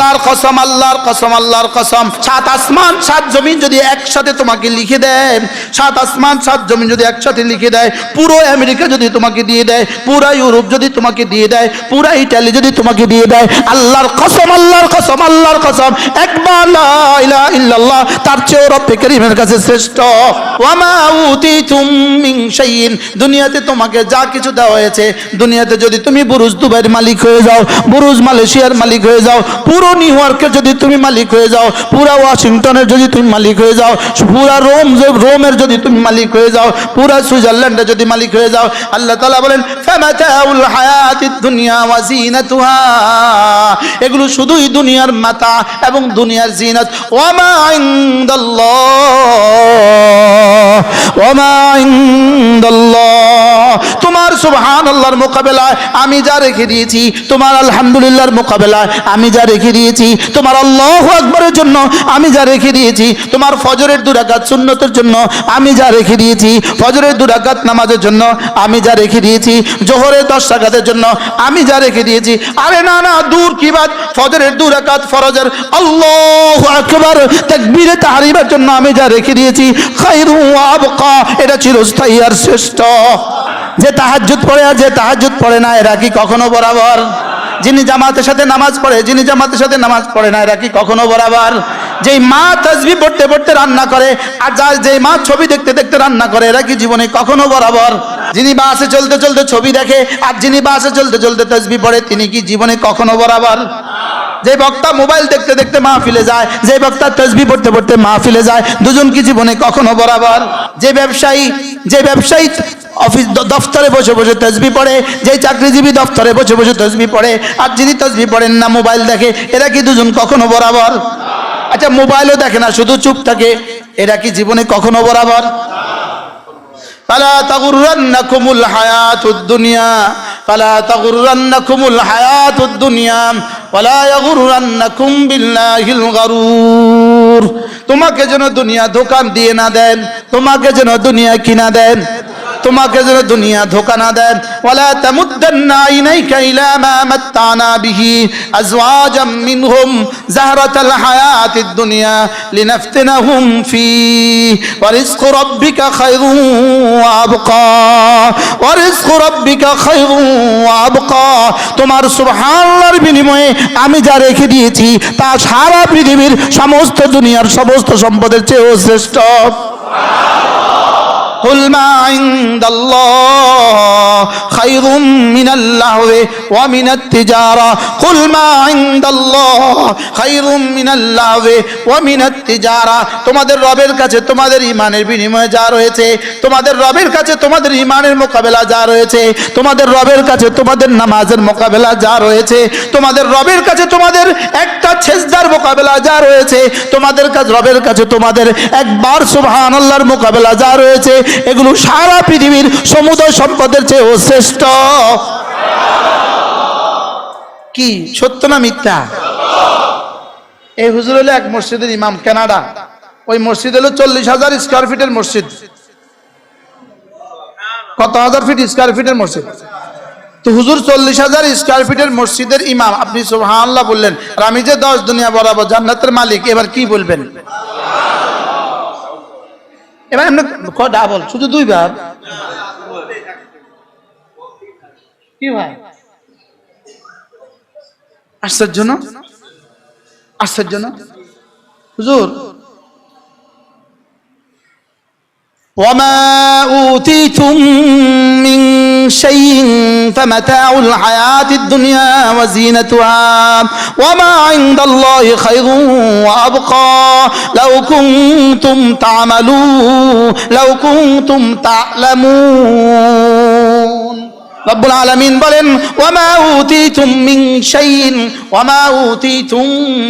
আল্লাহর কসম আল্লাহর কসম আল্লাহর কসম। সাত আসমান, সাত জমিন যদি একসাথে তোমাকে লিখে দেয়, সাত আসমান, সাত জমিন যদি একসাথে লিখে দেয়, পুরো আমেরিকা যদি তোমাকে দিয়ে দেয়, পুরা ইউরোপ যদি তোমাকে দিয়ে দেয়, পুরা ইটালি যদি তোমাকে দিয়ে দেয়, আল্লাহর কসম আল্লাহর কসম আল্লাহর কসম। একবার ইল্লাল্লাহ, তার চেয়ে রব্বে করিমের কাছে শ্রেষ্ঠ। ওয়ামা উতিতুম মিন শাইইন, দুনিয়াতে তোমাকে যা কিছু দেওয়া হয়েছে, দুনিয়াতে যদি তুমি বুরুজ দুবাইয়ের মালিক হয়ে যাও, বুরুজ মালয়েশিয়ার মালিক হয়ে যাও, পুরো নিউ ইয়র্কের যদি তুমি মালিক হয়ে যাও, পুরা ওয়াশিংটনের যদি তুমি মালিক হয়ে যাও, পুরা রোম রোমের যদি তুমি মালিক হয়ে যাও, পুরা সুইজারল্যান্ডের যদি মালিক হয়ে যাও, আল্লাহ তাআলা বলেন এগুলো শুধুই দুনিয়ার মাতা এবং দুনিয়ার জিনাত। ওয়ামা ইনদাল্লাহ। সুবহান আল্লাহর মোকাবেলায় আমি যা রেখে দিয়েছি, তোমার আলহামদুলিল্লাহর মোকাবেলায় আমি যা রেখে দিয়েছি, তোমার আল্লাহ আকবরের জন্য আমি যা রেখে দিয়েছি, তোমার ফজরের দুরাকাত সুন্নতের জন্য আমি যা রেখে দিয়েছি, ফজরের দুরাকাত নামাজের জন্য আমি যা রেখে দিয়েছি, জোহরের দশ রাকাতের জন্য আমি যা রেখে দিয়েছি। আরে না না, দূর কি বাদ ফজরের দুরাকাত ফরজের আল্লাহ আকবার, তাকবীরে তাহরিমের জন্য আমি যা রেখে দিয়েছি খায়রু আবকা, এটা চিরস্থায়ী আর শ্রেষ্ঠ। যে তাহাজ্জুদ পড়ে আর যে তাহাজ্জুদ পড়ে না, এরা কি কখনো বরাবর? যিনি জামাতের সাথে নামাজ পড়ে, যিনি জামাতের সাথে নামাজ পড়ে না, এরা কি কখনো বরাবর? যেই মা তসবি পড়তে পড়তে রান্না করে, আর যার যেই মা ছবি দেখতে দেখতে রান্না করে, এরা কি জীবনে কখনো বরাবর? যিনি বাসে চলতে চলতে ছবি দেখে, আর যিনি বাসে চলতে চলতে তসবি পড়ে, তিনি কি জীবনে কখনো বরাবর? যে বক্তা মোবাইল দেখতে দেখতে মাহফিলে যায়, যে বক্তা তসবি পড়তে পড়তে মাহফিলে যায়, দুজন কি জীবনে কখনো বরাবর? যে ব্যবসায়ী যে ব্যবসায়ী অফিস দ- দফতরে বসে বসে তসবি পড়ে যে চাকরিজীবী দফতরে বসে বসে তসবি পড়ে আর যিনি তসবি পড়েন না মোবাইল দেখে এরা কি দুজন কখনো বরাবর আচ্ছা মোবাইলও দেখে না শুধু চুপ থাকে এরা কি জীবনে কখনো বরাবর فلا تغرنكم الحياة الدنيا فلا تغرنكم الحياة الدنيا ولا يغرنكم بالله الغرور তোমাকে যেন দুনিয়া দোকান দিয়ে না দেন তোমাকে যেন দুনিয়া কিনা দেন তোমাকে যেন দুনিয়া ধোকা না দেন ওয়ালা তামুদ্দান্না আইনাইকা ইলা মা মাত্তানা বিহি আজওয়াজাম মিনহুম জাহরাতাল হায়াতিদ দুনিয়া লিনাফতিনাহুম ফি, ওয়া রিজকু রাব্বিকা খায়রুন ওয়া আবকা, ওয়া রিজকু রাব্বিকা খায়রুন ওয়া আবকা। তোমার সুবহানাল্লাহর বিনিময়ে আমি যা রেখে দিয়েছি, তা সারা পৃথিবীর সমস্ত দুনিয়ার সমস্ত সম্পদের চেয়েও শ্রেষ্ঠ। قل ما عند الله خير من اللهو ومن التجارة قل ما عند الله خير من اللهو ومن التجارة তোমাদের রবের কাছে তোমাদের ইমানের বিনিময়ে যা রয়েছে তোমাদের রবের কাছে তোমাদের ইমানের মোকাবেলা যা রয়েছে তোমাদের রবের কাছে তোমাদের নামাজের মোকাবেলা যা রয়েছে তোমাদের রবের কাছে তোমাদের একটা ছেজদার মোকাবেলা যা রয়েছে তোমাদের কাছে রবের কাছে তোমাদের একবার সুবহান আল্লাহর মোকাবেলা যা রয়েছে এগুলো সারা পৃথিবীর সমুদয় সম্পদের চেয়েও শ্রেষ্ঠ। কি? সত্য না মিথ্যা? এই হুজুর হলো এক মসজিদের ইমাম, কানাডা। ওই মসজিদ হলো চল্লিশ হাজার স্কোয়ার ফিটের মসজিদ। কত হাজার ফিট স্কোয়ার ফিটের মসজিদ? তো হুজুর, চল্লিশ হাজার স্কোয়ার ফিটের মসজিদের ইমাম, আপনি সুবহানাল্লাহ বললেন, আর আমি যে দশ দুনিয়া বরাবর জান্নাতের মালিক, এবার কি বলবেন? এবার এমনি কটা বল শুধু দুই ভাব কি ভাই? আশ্চর্য না? আশ্চর্য না? হুজুর وما أوتيتم من شيء فمتاع الحياة الدنيا وزينتها وما عند الله خير وأبقى لو كنتم تعملون لو كنتم تعلمون রব্বুল আলামিন বলেন, ওয়ামা উতিতুম মিন শাইইন, ওয়ামা উতিতুম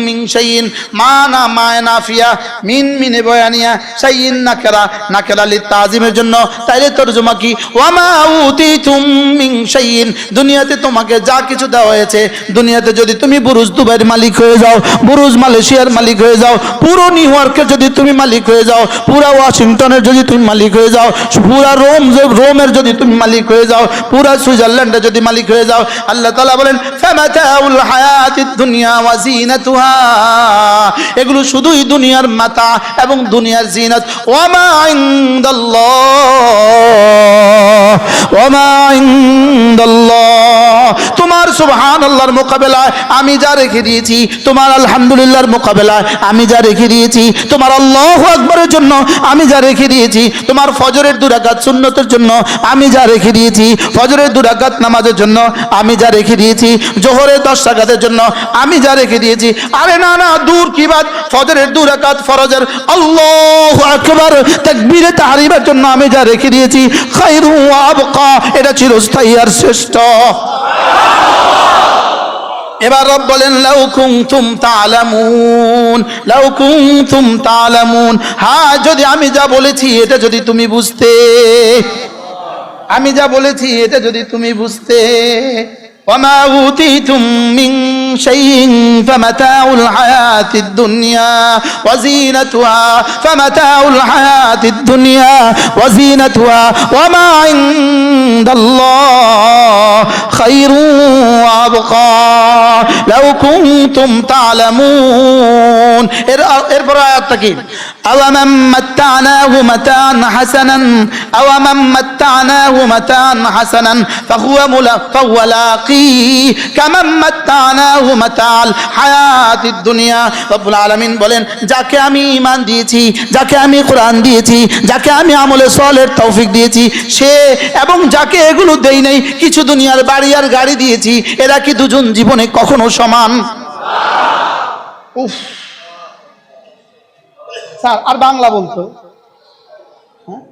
মিন শাইইন মা না মায় নাফিয়া মিন মিনে বয়ানিয়া শাইইন নাকেরা নাকেরা লি তাজিমের জন্য। তাইলে তরজমা কি? ওয়ামা উতিতুম মিন শাইইন, দুনিয়াতে তোমাকে যা কিছু দেওয়া হয়েছে, দুনিয়াতে যদি তুমি বুরুজ দুবাইয়ের মালিক হয়ে যাও, বুরুজ মালয়েশিয়ার মালিক হয়ে যাও, পুরো নিউ ইয়র্কের যদি তুমি মালিক হয়ে যাও, পুরা ওয়াশিংটনের যদি তুমি মালিক হয়ে যাও, পুরা রোম, রোমের যদি তুমি মালিক হয়ে যাও, পুরা সুইজারল্যান্ডে যদি মালিক হয়ে যাও, আল্লাহ তালা বলেন এগুলো শুধুই দুনিয়ার মাতা এবং দুনিয়ার জিনাত। মা তোমার সুবহানাল্লাহর মোকাবেলায় আমি যা রেখে দিয়েছি, তোমার আলহামদুলিল্লাহর মোকাবেলায় আমি যা রেখে দিয়েছি, তোমার আল্লাহু আকবরের জন্য আমি যা রেখে দিয়েছি, তোমার ফজরের দুরাকাত সুন্নতের জন্য আমি যা রেখে দিয়েছি, ফজরের দুরাকাত নামাজের জন্য আমি যা রেখে দিয়েছি, জোহরের দশ রাকাতের জন্য আমি যা রেখে দিয়েছি। আরে না না, দূর কি বাদ ফজরের দুরাকাত ফরজের আল্লাহু আকবার, তাকবীরে তাহরিমের জন্য আমি যা রেখে দিয়েছি ওয়া আবকা, এটা চিরস্থায়ী আর শ্রেষ্ঠ। এবার রব বলেন, লাউ তুম তালামুন, লাউ তুম তালামুন। হ্যাঁ যদি আমি যা বলেছি, এটা যদি তুমি বুঝতে। আমি যা বলেছি, এটা যদি তুমি বুঝতে। ওমা উতিতুম شيء فمتاع الحياة الدنيا وزينتها فمتاع الحياة الدنيا وزينتها وما عند الله خير وأبقى لو كنتم تعلمون এরপর আয়াতটা কি أومن متعناه متاعا حسنا أومن متعناه متاعا حسنا فهو ملا فهو لاقي كمن متعناه আলমিন বলেন, যাকে আমি ইমান দিয়েছি, যাকে আমি কোরআন দিয়েছি, যাকে আমি আমলে সলের তৌফিক দিয়েছি, সে এবং যাকে এগুলো দেই নেই, কিছু দুনিয়ার বাড়ি আর গাড়ি দিয়েছি, এরা কি দুজন জীবনে কখনো সমান? স্যার, আর বাংলা বলতো? হ্যাঁ?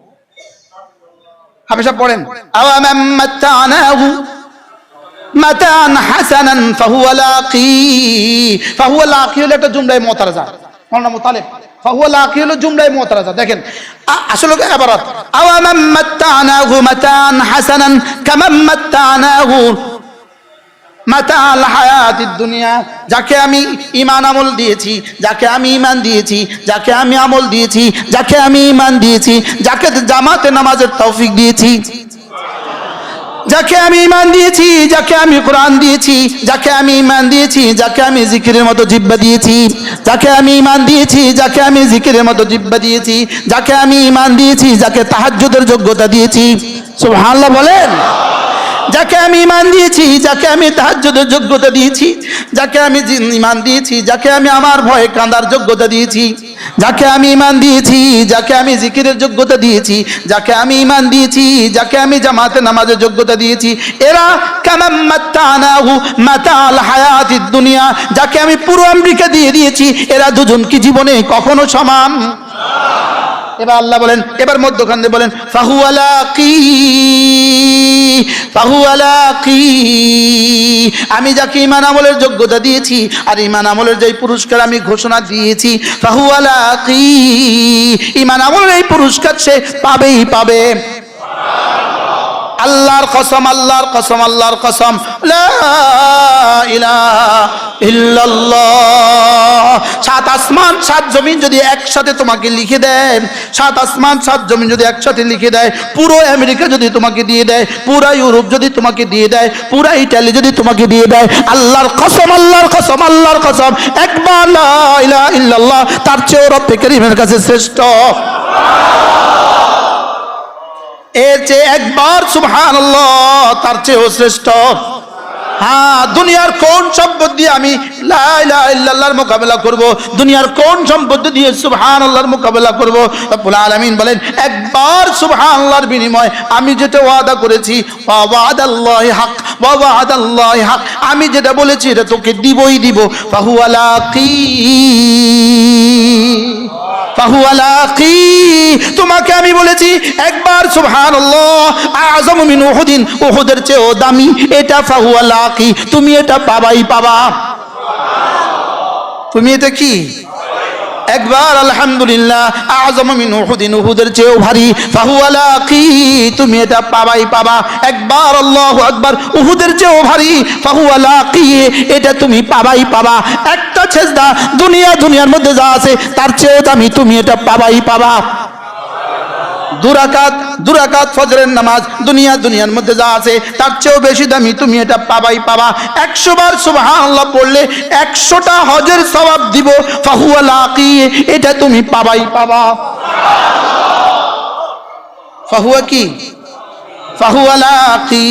হাফেজ পড়েন। মাতান হাসানান ফাহুয়া লাকি ফাহুয়া লাকি হলো একটা জুমলায় মুতারাজা। মাওলানা মুতালিব। ফাহুয়া লাকি হলো জুমলায় মুতারাজা। দেখেন আসলে ইবারত আওয়ামাম মাত্তানাহু মাতান হাসানান, কামাম মাত্তানাহু মাতাল হায়াতিদ দুনিয়া। যাকে আমি ইমান আমল দিয়েছি, যাকে আমি ইমান দিয়েছি, যাকে আমি আমল দিয়েছি, যাকে আমি ইমান দিয়েছি, যাকে জামাতে নামাজের তৌফিক দিয়েছি। যাকে আমি ইমান দিয়েছি, যাকে আমি কোরআন দিয়েছি, যাকে আমি ইমান দিয়েছি, যাকে আমি জিকিরের মতো জিব্বা দিয়েছি, যাকে আমি ইমান দিয়েছি, যাকে আমি জিকিরের মতো জিব্বা দিয়েছি, যাকে আমি ইমান দিয়েছি, যাকে তাহাজ্যদের যোগ্যতা দিয়েছি। সব হাল্লা বলেন। যাকে আমি ইমান দিয়েছি, যাকে আমি তাহাজ্জুদের যোগ্যতা দিয়েছি, যাকে আমি ইমান দিয়েছি, যাকে আমি আমার ভয়ে কাঁদার যোগ্যতা দিয়েছি, যাকে আমি ইমান দিয়েছি, যাকে আমি জিকিরের যোগ্যতা দিয়েছি, যাকে আমি ইমান দিয়েছি, যাকে আমি জামাতে নামাজের যোগ্যতা দিয়েছি, এরা হায়াতিদ দুনিয়া, যাকে আমি পুরো আমেরিকা দিয়ে দিয়েছি, এরা দুজন কি জীবনে কখনো সমান? এবার আল্লাহ বলেন, এবার মধ্যখান দিয়ে বলেন ফাহু আলা কি? ফাহু আলা কি? আমি যাকে ইমান আমলের যোগ্যতা দিয়েছি, আর ইমান আমলের যে পুরস্কার আমি ঘোষণা দিয়েছি ফাহু আলা কি? ইমান আমলের এই পুরস্কার সে পাবেই পাবে। আল্লাহর কসম আল্লাহর কসম আল্লাহর কসম। সাত আসমান, সাত জমিন যদি একসাথে তোমাকে লিখে দেয়, সাত আসমান, সাত জমিন যদি একসাথে লিখে দেয়, পুরো আমেরিকা যদি তোমাকে দিয়ে দেয়, পুরা ইউরোপ যদি তোমাকে দিয়ে দেয়, পুরা ইটালি যদি তোমাকে দিয়ে দেয়, আল্লাহর কসম আল্লাহর কসম আল্লাহর কসম। একবার তার চেয়ে রব্বে করিমের কাছে শ্রেষ্ঠ। এর চেয়ে একবার সুবহান তার চেয়েও শ্রেষ্ঠ। হ্যাঁ দুনিয়ার কোন সম্পদ দিয়ে আমি লা ইলাহা ইল্লাল্লাহর মোকাবেলা করব? দুনিয়ার কোন সম্পদ দিয়ে সুবহান আল্লাহর মোকাবেলা করব? আলামিন বলেন, একবার সুবহান আল্লাহর বিনিময় আমি যেটা ওয়াদা করেছি, ওয়া ওয়াদাল্লাহি হক, ওয়া ওয়াদাল্লাহি হক, আমি যেটা বলেছি এটা তোকে দিবই দিব। ফাহুয়া লাকি। ফাহুয়ালাকি তোমাকে আমি বলেছি একবার সুহান আজম মিন উহুদিন, উহুদের চেয়েও দামি, এটা ফাহুয়ালাকি, তুমি এটা পাবাই পাবা। তুমি এটা কি? একবার আলহামদুলিল্লাহ আজম মিন উহুদিন, উহুদের চেয়েও ভারী। ফাহুয়ালাকি তুমি এটা পাবাই পাবা। একবার আল্লাহ একবার উহুদের চেয়েও ভারী। ফাহুয়ালাকি এটা তুমি পাবাই পাবা। একটা ছেজদা দুনিয়া দুনিয়ার মধ্যে যা আছে, তার চেয়েও দামি তুমি এটা পাবাই পাবা। দুরাকাত দুরাকাত ফজরের নামাজ দুনিয়া দুনিয়ার মধ্যে যা আছে, তার চেয়েও বেশি দামি তুমি এটা পাবাই পাবা। একশো বার সুবহানাল্লাহ পড়লে একশোটা হজের সবাব দিব, ফাহুয়া এটা তুমি পাবাই পাবা। ফাহুয়া কি? ফাহুয়া লাকি,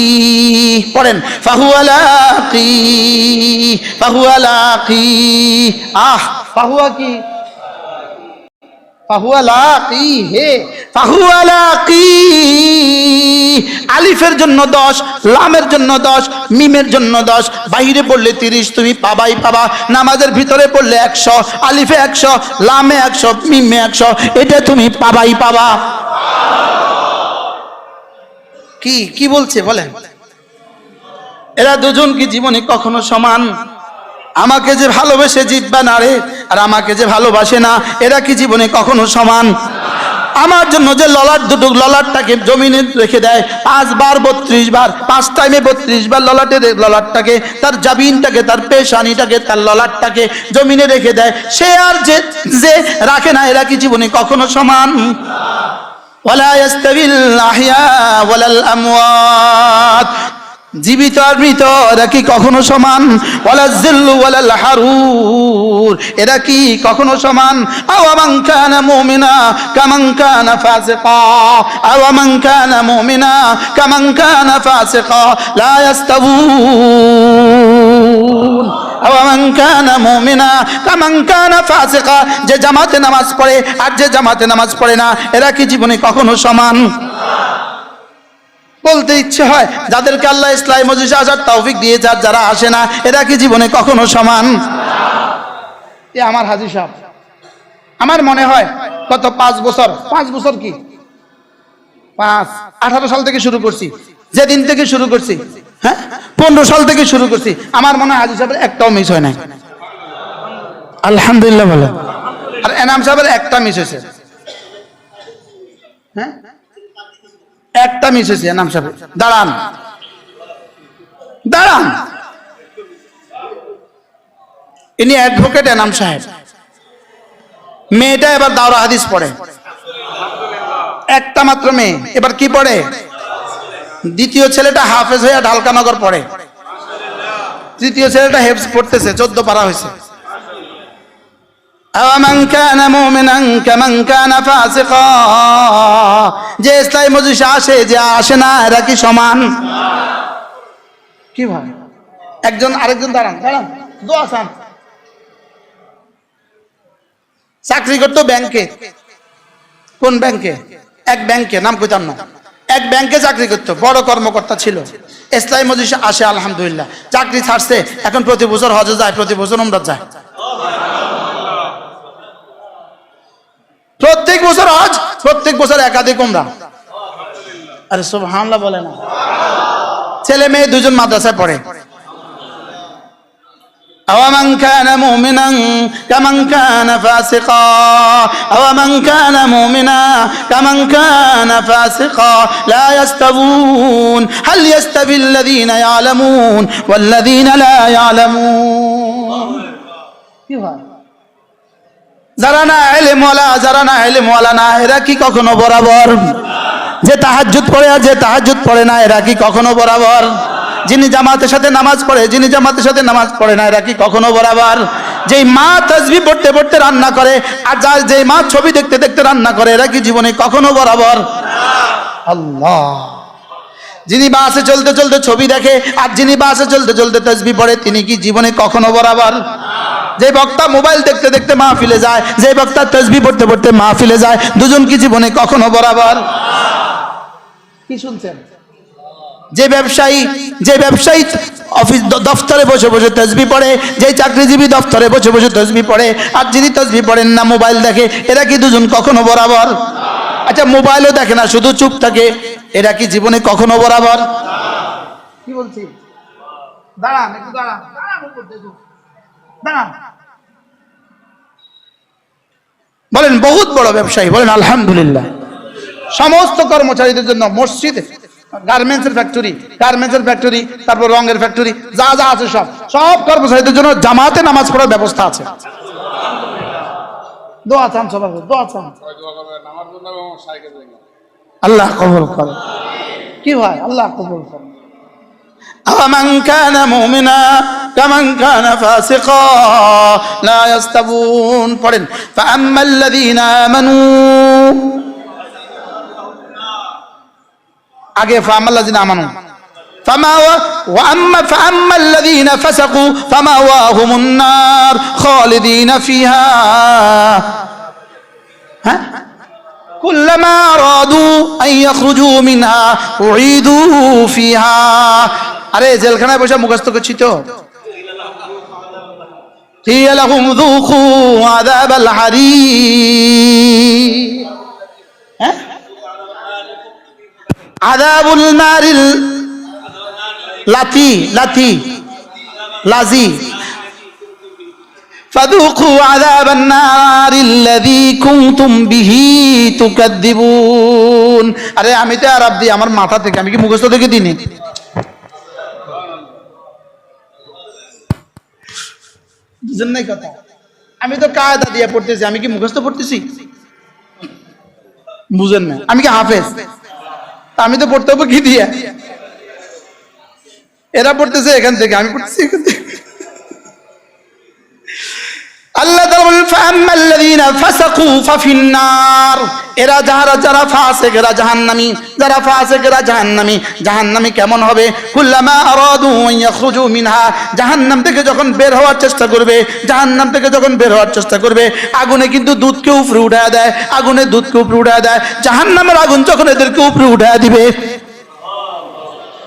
পড়েন, ফাহুয়া লাকি ফাহুয়া লাকি, আহ, ফাহুয়া কি ফাহুয়া লাকি হে ফাহুয়া লাকি আলিফের জন্য দশ, লামের জন্য দশ, মিমের জন্য দশ বাইরে পড়লে তিরিশ, তুমি পাবাই পাবা। নামাজের ভিতরে পড়লে একশো, আলিফে একশো, লামে একশো, মিমে একশো, এটা তুমি পাবাই পাবা। কি কি বলছে বলেন? এরা দুজন কি জীবনে কখনো সমান? আমাকে যে ভালোবেসে জিতবা না রে? আর আমাকে যে ভালোবাসে না, এরা কি জীবনে কখনো সমান? আমার জন্য যে ললাট দুটো ললাটটাকে জমিনে রেখে দেয় পাঁচবার বত্রিশ বার, পাঁচ টাইমে বত্রিশ বার ললাটের ললাটটাকে, তার জাবিনটাকে, তার পেশানিটাকে, তার ললাটটাকে জমিনে রেখে দেয়। সে আর যে যে রাখে না, এরা কি জীবনে কখনো সমান? ওয়ালা ইয়াস্তাবিল আহইয়া ওয়ালাল আমওয়াত। জীবিত আর মৃত, এরা কি কখনো সমান? ওয়ালা জিল্লু ওয়ালাল হারুর, এরা কি কখনো সমান? আও মান কানা মুমিনা, কামান কানা ফাসিকা। আও মান কানা মুমিনা, কামান কানা ফাসিকা। লা ইয়াস্তাবুন মুমিনা যে জামাতে নামাজ পড়ে আর যে জামাতে নামাজ পড়ে না, এরা কি জীবনে কখনো সমান? বলতে ইচ্ছে হয়, যাদেরকে আল্লাহ ইসলাম মজিদ আসার তৌফিক দিয়ে যার যারা আসে না, এরা কি জীবনে কখনো সমান? এ আমার হাজি সাহেব, আমার মনে হয় গত পাঁচ বছর পাঁচ বছর কি? পাঁচ, আঠারো সাল থেকে শুরু করছি, যেদিন থেকে শুরু করছি হ্যাঁ? পনেরো সাল থেকে শুরু করছি, আমার মনে হয় হাজি সাহেবের একটাও মিস হয় নাই। আলহামদুলিল্লাহ বলে। আর এনাম সাহেবের একটা মিস হয়েছে। হ্যাঁ? একটা মিস হয়েছে এনাম সাহেবের দাঁড়ান। দাঁড়ান। ইনি অ্যাডভোকেট এনাম সাহেব। মেয়েটা এবার দাওরা হাদিস পড়ে। একটা মাত্র মেয়ে। এবার কি পড়ে? দ্বিতীয় ছেলেটা হাফেজ হয়ে ঢালকানগর পড়ে। তৃতীয় ছেলেটা হেফজ পড়তেছে, চোদ্দ পারা হয়েছে। أَوَمَنْ كَانَ مُؤْمِنًا كَمَنْ كَانَ فَاسِقًا যে ইসলামী মজলিসে আসে যে আসে না এরা কি সমান কি ভাই একজন আরেকজন দাঁড়ান দাঁড়ান দোয়া চান চাকরি করতো ব্যাংকে কোন ব্যাংকে এক ব্যাংকে নাম কইতাম না এক ব্যাংকে চাকরি করতো বড় কর্মকর্তা ছিল ইসলামী মজলিসে আসে আলহামদুলিল্লাহ চাকরি ছাড়ছে এখন প্রতি বছর হজে যায় প্রতি বছর উমরাত যায় প্রত্যেক বছর হজ প্রত্যেক বছর একাধিক উমরা আরে সুবহানাল্লাহ বলে না ছেলে মেয়ে দুজন মাদ্রাসায় পড়ে أومن كان مؤمنا كمن كان فاسقا أومن كان مؤمنا كمن كان فاسقا لا يستوون هل يستوي الذين يعلمون والذين لا يعلمون কি হয় যারা না এলেমওয়ালা, যারা না এলেমওয়ালা না, এরা কি কখনো বরাবর? যে তাহাজ্জুদ পড়ে আর যে তাহাজ্জুদ পড়ে না, এরা কি কখনো বরাবর? যিনি জামাতের সাথে নামাজ পড়ে, যিনি জামাতের সাথে নামাজ পড়ে না, এরা কি কখনো বরাবর? যেই মা তসবি পড়তে পড়তে রান্না করে, আর যার যেই মা ছবি দেখতে দেখতে রান্না করে, এরা কি জীবনে কখনো বরাবর? আল্লাহ। যিনি বাসে চলতে চলতে ছবি দেখে, আর যিনি বাসে চলতে চলতে তসবি পড়ে, তিনি কি জীবনে কখনো বরাবর? যে বক্তা মোবাইল দেখতে দেখতে মাহফিলে যায়, যে বক্তা তসবি পড়তে পড়তে মাহফিলে যায়, দুজন কি জীবনে কখনো বরাবর? কি শুনছেন? যে ব্যবসায়ী যে ব্যবসায়ী অফিস দফতরে বসে বসে তসবি পড়ে যে চাকরিজীবী দফতরে বসে বসে তসবি পড়ে, আর যিনি তসবি পড়েন না, মোবাইল দেখে, এরা কি দুজন কখনো বরাবর? আচ্ছা মোবাইলও দেখে না, শুধু চুপ থাকে, এরা কি জীবনে কখনো বরাবর? কি বলছি? দাঁড়ান, একটু দাঁড়ান। দাঁড়ান। দাঁড়ান। বলেন বহুত বড় ব্যবসায়ী বলেন আলহামদুলিল্লাহ। সমস্ত কর্মচারীদের জন্য মসজিদ গার্মেন্টসের ফ্যাক্টরি গার্মেন্টসের ফ্যাক্টরি তারপর রঙের ফ্যাক্টরি যা যা আছে সব সব কর্মচারীদের জন্য জামাতে নামাজ পড়ার ব্যবস্থা আছে। দোয়া চান দোয়া চান। আল্লাহ কবুল করে কি হয় আল্লাহ কবুল করে أمن كان مؤمنا كمن كان فاسقا لا يستوون পড়েন فأما الذين آمنوا আগে فأما الذين آمنوا فما وأما فأما الذين فسقوا فمأواهم النار خالدين فيها ها كلما أرادوا أن يخرجوا منها أعيدوا فيها আরে জেলখানায় বসে মুখস্থ করছি তো قيل لهم ذوقوا عذاب الحريق ها؟ عذاب النار লাতি লাতি লাজি فذوقوا عذاب النار الذي كنتم به تكذبون আরে আমি তো আরব দিই আমার মাথা থেকে আমি কি মুখস্থ থেকে দিনি বুঝেন নাই কথা। আমি তো কায়দা দিয়ে পড়তেছি, আমি কি মুখস্থ পড়তেছি? বুঝেন না, আমি কি হাফেজ? আমি তো পড়তে হবে কি দিয়ে? এরা পড়তেছে এখান থেকে, আমি পড়তেছি এখান থেকে। আল্লাহ এরা যারা যারা ফাসিক, এরা জাহান্নামী। যারা ফাসিক, এরা জাহান্নামী। জাহান্নামী কেমন হবে? কুল্লামা আরাদু ইয়াখরুজু মিনহা। জাহান্নাম থেকে যখন বের হওয়ার চেষ্টা করবে, জাহান্নাম থেকে যখন বের হওয়ার চেষ্টা করবে, আগুনে কিন্তু দুধকে উপরে উঠায় দেয়, আগুনে দুধকে উপরে উঠায় দেয়। জাহান্নামের আগুন যখন এদেরকে উপরে উঠায় দিবে কুল্লামা আরাদু আন ইয়াখরুজু মিনহা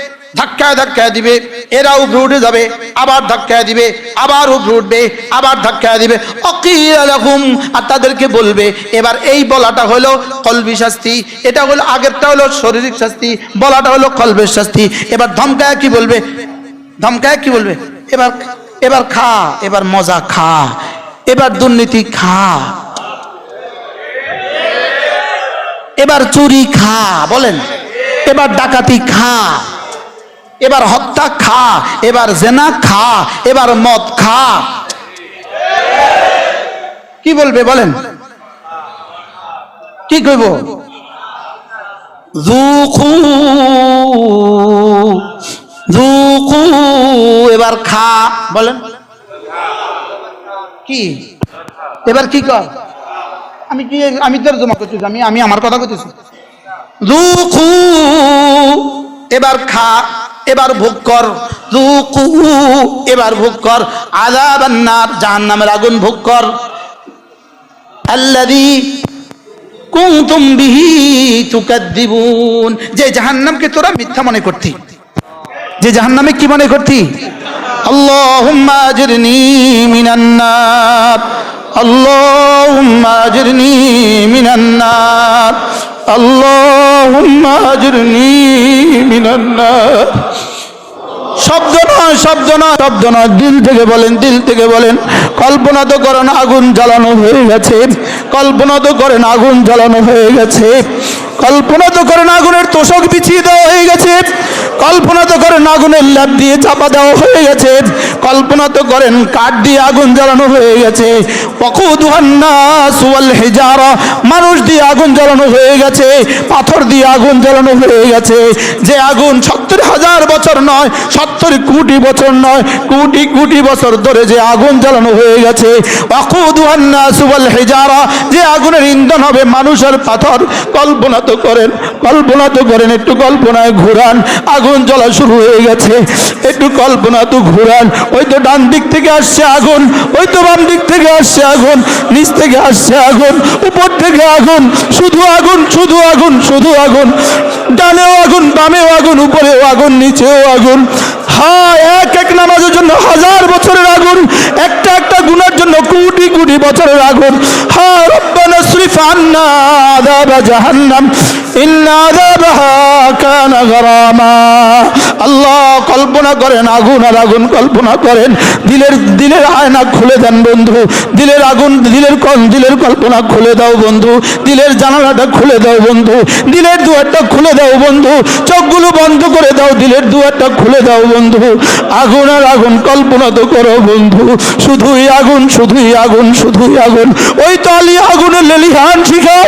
ধাক্কায় ধাক্কায় দিবে, এরা উপরে উঠে যাবে, আবার ধাক্কায় দিবে, আবার উপরে উঠবে, আবার ধাক্কায় দিবে। অকিয়ালাহুম আর তাদেরকে বলবে, এবার এই বলাটা হলো কলবি শাস্তি, এটা হলো আগেরটা হলো শারীরিক শাস্তি, বলাটা হলো কলবের শাস্তি। এবার ধমকায় কি বলবে? ধমকায় কি বলবে? এবার এবার খা, এবার মজা খা, এবার দুর্নীতি খা। এবার চুরি খা, বলেন। এবার ডাকাতি খা। এবার হত্যা খা এবার জেনা খা এবার মদ খা। কি বলবে বলেন? কি কইব? এবার খা। বলেন। কি? এবার কি কর? আমি কি আমি তোর জমা করতেছি আমি আমি আমার কথা করতেছি এবার খা। এবার ভোগ কর। এবার ভোগ কর। আযাবান্নার, জাহান্নামের আগুন ভোগ কর। আল্লাযী কুনতুম বিহি যে জাহান্নামকে তোরা মিথ্যা মনে করতি। যে জাহান্নামে কি মনে করতি? আল্লাহুম্মা আজরনি মিনান নয় শব্দ নয় শব্দ নয় দিল থেকে বলেন, দিল থেকে বলেন। কল্পনা তো করেন, আগুন জ্বালানো হয়ে গেছে। কল্পনা তো করেন, আগুন জ্বালানো হয়ে গেছে। কল্পনা তো করেন আগুনের তোষক বিছিয়ে দেওয়া হয়ে গেছে। কল্পনা তো করেন আগুনের ল্যাপ দিয়ে চাপা দেওয়া হয়ে গেছে। কল্পনা তো করেন কাঠ দিয়ে আগুন জ্বালানো হয়ে গেছে। মানুষ দিয়ে আগুন জ্বালানো হয়ে গেছে। পাথর দিয়ে আগুন জ্বালানো হয়ে গেছে। যে আগুন সত্তর হাজার বছর নয়, সত্তর কোটি বছর নয়, কোটি কোটি বছর ধরে যে আগুন জ্বালানো হয়ে গেছে। অকুদুহান্না সুবল হেজারা যে আগুনের ইন্ধন হবে মানুষের পাথর, কল্পনা তো করেন কল্পনা তো করেন, একটু কল্পনায় ঘুরান, আগুন জ্বলা শুরু হয়ে গেছে, একটু কল্পনা তো ঘুরান, ওই তো ডান দিক থেকে আসছে আগুন, ওই তো বাম দিক থেকে আসছে আগুন, নিচ থেকে আসছে আগুন, উপর থেকে আগুন, শুধু আগুন শুধু আগুন শুধু আগুন, ডানেও আগুন, বামেও আগুন, উপরেও আগুন, নিচেও আগুন হ্যাঁ এক এক নামাজের জন্য হাজার বছরের আগুন, একটা একটা গুণের জন্য কোটি কোটি বছরের আগুন। হ্যাঁ রব্বানা শ্রীফ আন্না আযাবা জাহান্নাম আল্লাহ কল্পনা করেন, আগুন আর আগুন কল্পনা করেন। দিলের দিলের আয়না খুলে দেন বন্ধু। দিলের আগুন, দিলের দিলের কল্পনা খুলে দাও বন্ধু। দিলের জানালাটা খুলে দাও বন্ধু। দিলের দুয়ারটা খুলে দাও বন্ধু। চোখগুলো বন্ধ করে দাও, দিলের দুয়ারটা খুলে দাও বন্ধু। আগুন আর আগুন কল্পনা তো করো বন্ধু। শুধুই আগুন শুধুই আগুন শুধুই আগুন। ওই তো আলী আগুনের লেলিহান শিকার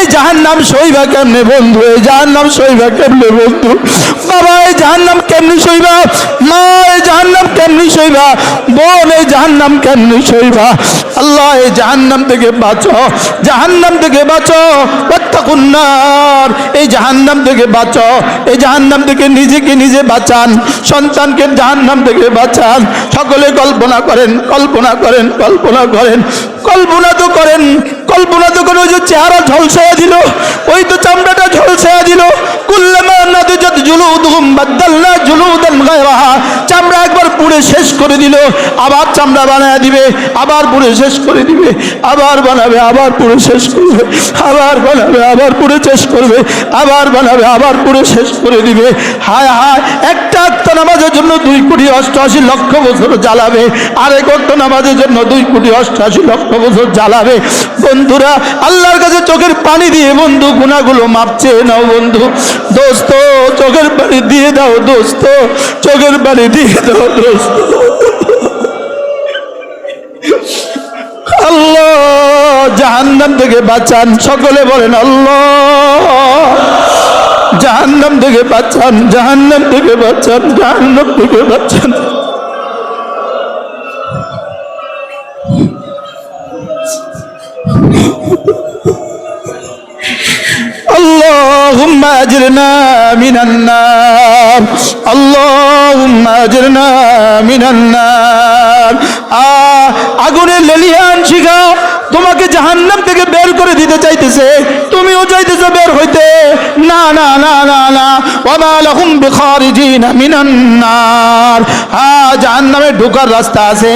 এই জাহান্নাম সইবা কেমনে বন্ধু? এই জাহান্নাম সইবা কেমনে বন্ধু? বাবা, এই জাহান্নাম কেমনে সইবা? মা, এই জাহান্নাম কেমনে সইবা? বোন, এই জাহান্নাম কেমনে সইবা? আল্লাহ, এই জাহান্নাম থেকে বাঁচো। জাহান্নাম থেকে বাঁচো। ওয়াত্তাকুন নার। এই জাহান্নাম থেকে বাঁচো। এই জাহান্নাম থেকে নিজেকে নিজে বাঁচান। সন্তানকে জাহান্নাম থেকে বাঁচান। সকলে কল্পনা করেন কল্পনা করেন কল্পনা করেন। কল্পনা তো করেন কল্পনা করে ওই যে চেহারা ঝলসায়া দিল। ওই তো চামড়াটা ঝলসায়া দিল। চামড়া একবার পুড়ে শেষ করে দিল। আবার চামড়া বানায় দিবে, আবার পুড়ে শেষ করে দিবে, আবার বানাবে, আবার পুড়ে শেষ করবে, আবার আবার পুড়ে শেষ করবে, আবার বানাবে, আবার পুড়ে শেষ করে দিবে। হায় হায়, একটা নামাজের জন্য দুই কোটি অষ্টআশি লক্ষ বছর জ্বালাবে। আরেক অক্ট নামাজের জন্য দুই কোটি অষ্টআশি লক্ষ বছর জ্বালাবে। বন্ধুরা, আল্লাহর কাছে চোখের পানি দিয়ে বন্ধু গুণাগুলো মাপছে নাও বন্ধু। দোস্ত, চোখের পানি দিয়ে দাও দোস্ত, চোখের পানি দিয়ে দাও দোস্ত। আল্লাহ, জাহান্নাম থেকে বাঁচান, সকলে বলেন আল্লাহ। জাহান্নাম থেকে বাঁচান, জাহান্নাম থেকে বাঁচান, জাহান্নাম থেকে বাঁচান। اللهم اجرنا من النار اللهم اجرنا من النار আ- আগুনের লেলিয়ান শিখা তোমাকে জাহান্নাম থেকে বের করে দিতে চাইতেছে। তুমিও চাইতেছো বের হইতে। না না না না না। মিনান নার। হ্যাঁ জাহান্নামে ঢোকার রাস্তা আছে।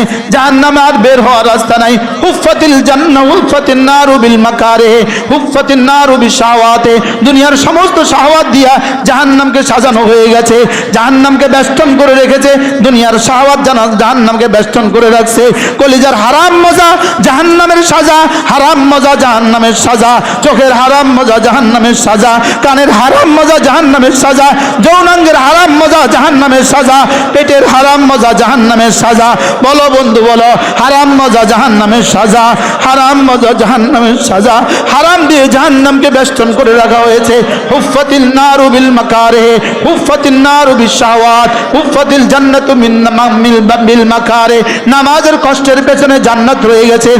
আর বের হওয়ার রাস্তা নাই। হুফাতিল জান্নাহ হুফাতিন নারু বিল মাকারে হুফাতিন নারু বিশাওয়াতে দুনিয়ার সমস্ত শাহওয়াত দিয়া জাহান্নামকে সাজানো হয়ে গেছে। জাহান্নামকে বেষ্টন করে রেখেছে। দুনিয়ার শাহওয়াত জাহান্নামকে বেষ্টন করে রাখছে। কলিজার হারাম মজা জাহান্নামের সাজা হারাম মজা জাহান্নামের সাজা, চোখের হারাম মজা জাহান্নামের সাজা, কানের হারাম মজা জাহান্নামের সাজা, যৌনাঙ্গের হারাম মজা জাহান্নামের সাজা, পেটের হারাম মজা জাহান্নামের সাজা, বলো বন্ধু বলো, হারাম মজা জাহান্নামের সাজা, হারাম মজা জাহান্নামের সাজা, হারাম দিয়ে জাহান্নামকে বেষ্টন করে রাখা হয়েছে। হুফাতিল নারু বিল মাকারে হুফাতিল নারু বিশাওয়াত হুফাতিল জান্নাতু মিন বিল মাকারে নামাজের কষ্টের পেছনে জান্নাত রয়ে গেছে।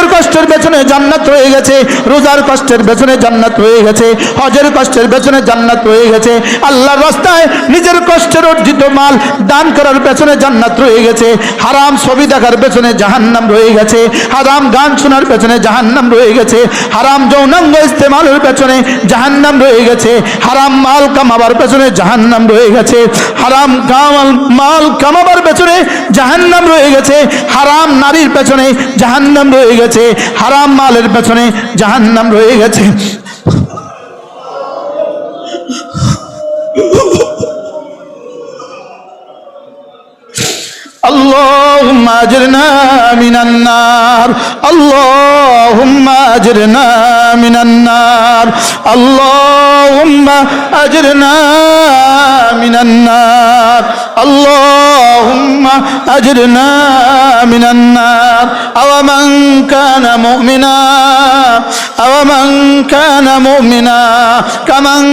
নামাজের কষ্টের পেছনে জান্নাত রয়ে গেছে, রোজার কষ্টের পেছনে জান্নাত রয়ে গেছে, হজের কষ্টের পেছনে জান্নাত রয়ে গেছে, আল্লাহর রাস্তায় নিজের কষ্টের অর্জিত মাল দান করার পেছনে জান্নাত রয়ে গেছে, হারাম ছবি দেখার পেছনে জাহান্নাম রয়ে গেছে, হারাম গান শোনার পেছনে জাহান্নাম রয়ে গেছে, হারাম যৌনাঙ্গ ইস্তেমালের পেছনে জাহান্নাম রয়ে গেছে, হারাম মাল কামাবার পেছনে জাহান্নাম রয়ে গেছে, হারাম কামাল, মাল কামাবার পেছনে জাহান্নাম রয়ে গেছে, হারাম নারীর পেছনে জাহান্নাম রয়ে গেছে। হারাম মালের পেছনে জাহান্নাম রয়ে গেছে। اللهم اجرنا من النار اللهم اجرنا من النار اللهم اجرنا من النار اللهم اجرنا من النار او من كان مؤمنا أومن كان مؤمنا كمن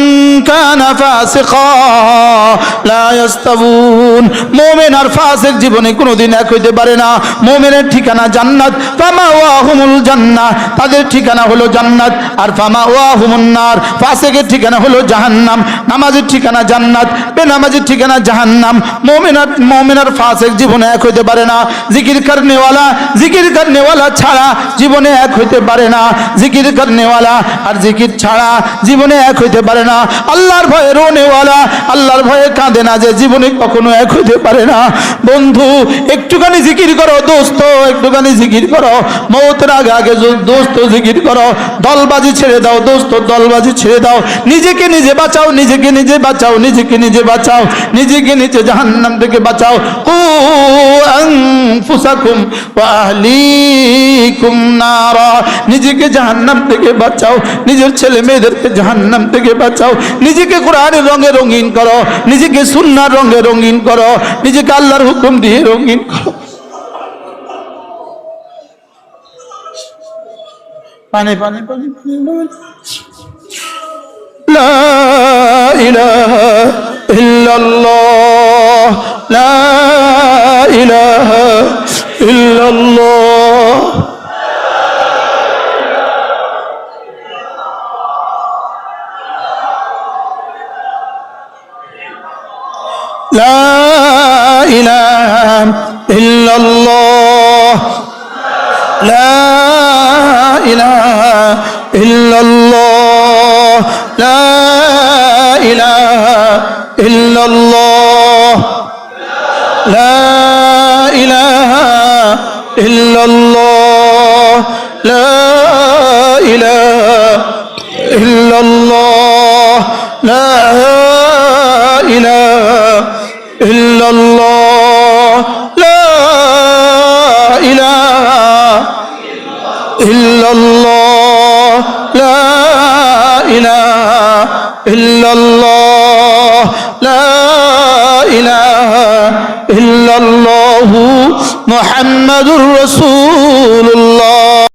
كان فاسقا لا يستوون মুমিন আর ফাসিক জীবনে কোনোদিন এক হইতে পারে না। মুমিনের ঠিকানা জান্নাত। ফামা ওয়াহুমুল জান্নাহ। তাদের ঠিকানা হলো জান্নাত। আর ফামা ওয়াহুমুন নার। ফাসিকের ঠিকানা হলো জাহান্নাম। নামাজের ঠিকানা জান্নাত। বেনামাজের ঠিকানা জাহান্নাম। মোমেনার মোমেনার ফাসিক জীবনে এক হইতে পারে না। জিকির করনেওয়ালা জিকির করনেওয়ালা ছাড়া জীবনে এক হইতে পারে না। জিকির করনেওয়ালা আর জিকির ছাড়া জীবনে এক হইতে পারে না। আল্লাহর ভয়ে রোনেওয়ালা। আল্লাহর ভয়ে কাঁদে না যে জীবনে কখনো এক হইতে পারে না। বন্ধু, একটুখানি জিকির করো দোস্ত, একটুখানি জিকির করো। মৌতের আগে আগে দোস্ত জিকির করো। দলবাজি ছেড়ে দাও দোস্ত, দলবাজি ছেড়ে দাও। নিজেকে নিজে বাঁচাও, নিজেকে নিজে বাঁচাও, নিজেকে নিজে বাঁচাও। নিজেকে নিজে জাহান্নাম থেকে বাঁচাও। কু আনফুসাকুম ওয়া নারা। নিজেকে জাহান্নাম থেকে বাঁচাও। নিজের ছেলে মেয়েদেরকে জাহান্নাম থেকে বাঁচাও। নিজেকে কোরআনের রঙে রঙিন করো। নিজেকে সুন্নার রঙে রঙিন করো। নিজেকে আল্লাহর হুকুম দিয়ে রঙিন করো। পানি পানি পানি পানি পানি। لا إله إلا الله لا إله إلا الله لا إله إلا الله لا